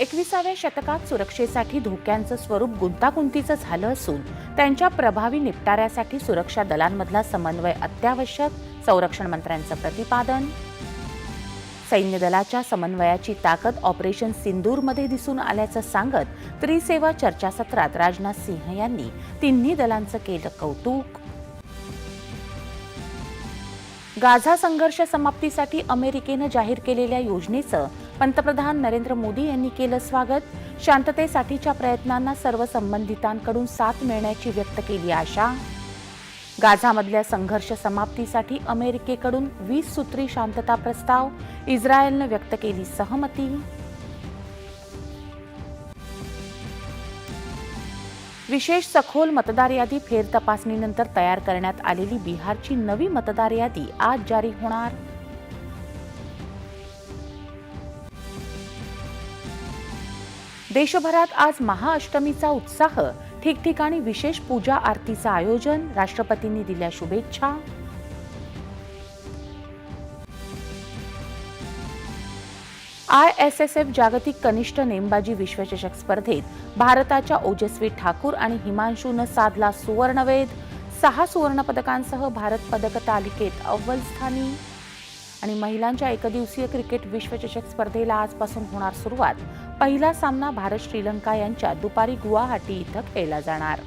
एकविसाव्या शतकात सुरक्षेसाठी धोक्यांचं स्वरूप गुंतागुंतीचं झालं असून त्यांच्या प्रभावी निपटाऱ्यासाठी सुरक्षा दलांमधला समन्वय अत्यावश्यक संरक्षण मंत्र्यांचं प्रतिपादन. सैन्य दलाच्या समन्वयाची ताकद ऑपरेशन सिंदूरमध्ये दिसून आल्याचं सांगत त्रिसेवा चर्चासत्रात राजनाथ सिंह यांनी तिन्ही दलांचं केलं कौतुक. गाझा संघर्ष समाप्तीसाठी अमेरिकेनं जाहीर केलेल्या योजनेचं पंतप्रधान नरेंद्र मोदी यांनी केलं स्वागत. शांततेसाठीच्या प्रयत्नांना सर्व संबंधितांकडून साथ मिळण्याची व्यक्त केली आशा. गाझामधल्या संघर्ष समाप्तीसाठी अमेरिकेकडून वीस सूत्री शांतता प्रस्ताव. इस्रायलनं व्यक्त केली सहमती. विशेष सखोल मतदार यादी फेरतपासणीनंतर तयार करण्यात आलेली बिहारची नवी मतदार यादी आज जारी होणार. देशभरात आज महाअष्टमीचा उत्साह. ठिकठिकाणी विशेष पूजा आरतीचं आयोजन. राष्ट्रपतींनी दिल्या शुभेच्छा. आय एस एस एफ जागतिक कनिष्ठ नेमबाजी विश्वचषक स्पर्धेत भारताच्या ओजस्वी ठाकूर आणि हिमांशूनं साधला सुवर्णवेध. सहा सुवर्णपदकांसह भारत पदक तालिकेत अव्वल स्थानी आणि महिलांच्या एकदिवसीय क्रिकेट विश्वचषक स्पर्धेला आजपासून होणार सुरुवात. पहिला सामना भारत श्रीलंका यांच्या दुपारी गुवाहाटी इथं खेळला जाणार.